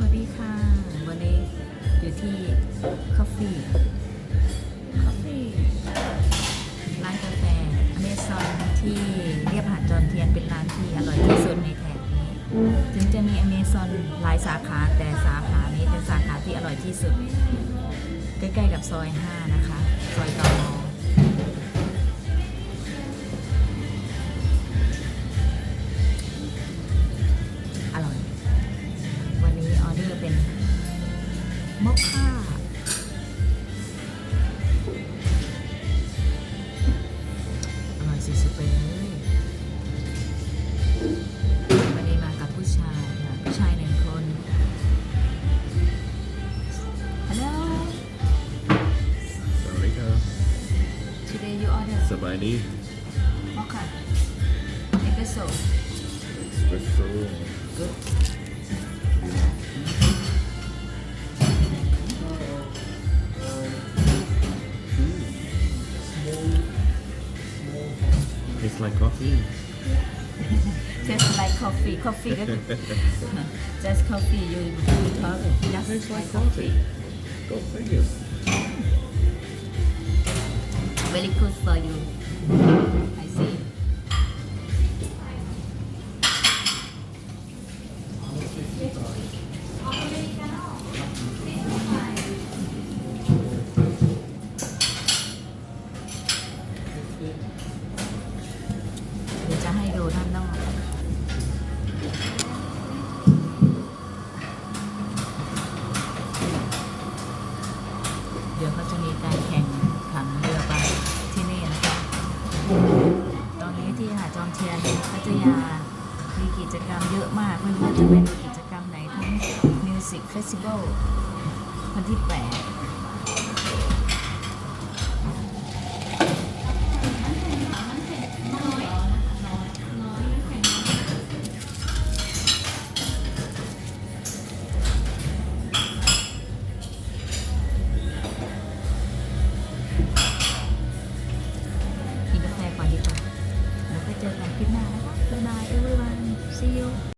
สวัสดีค่ะ วันนี้อยู่ที่คอฟฟี่คอฟฟี่ร้านกาแฟอเมซอนที่เรียบหาดจอมเทียนเป็นร้านที่อร่อยที่สุดในแถบนี้ ถึงจะมีอเมซอนหลายสาขาแต่สาขานี้เป็นสาขาที่อร่อยที่สุด ใกล้ๆกับซอย 5 นะคะ ซอยตอม มอคค่าอร่อยสุดๆไปเลยวันนี้มากับผู้ชายค่ะผู้ชายหนึ่งคนฮัลโหล สวัสดีครับ today you order สบายดี mocha espresso เอสเปรสโซ่ good It's like coffee taste like coffee coffee ก็คือ just coffee you you talk just Tastes like like coffee Go figure very good for you เชียร์พัทยา มีกิจกรรมเยอะมาก ไม่ว่าจะเป็นกิจกรรมไหนทั้งมิวสิกเฟสติวัลวันที่แปดอีกกาแฟก่อนดีกว่า ไปเจอกันคลิปหน้านะคะบ๊ายบาย everyone see you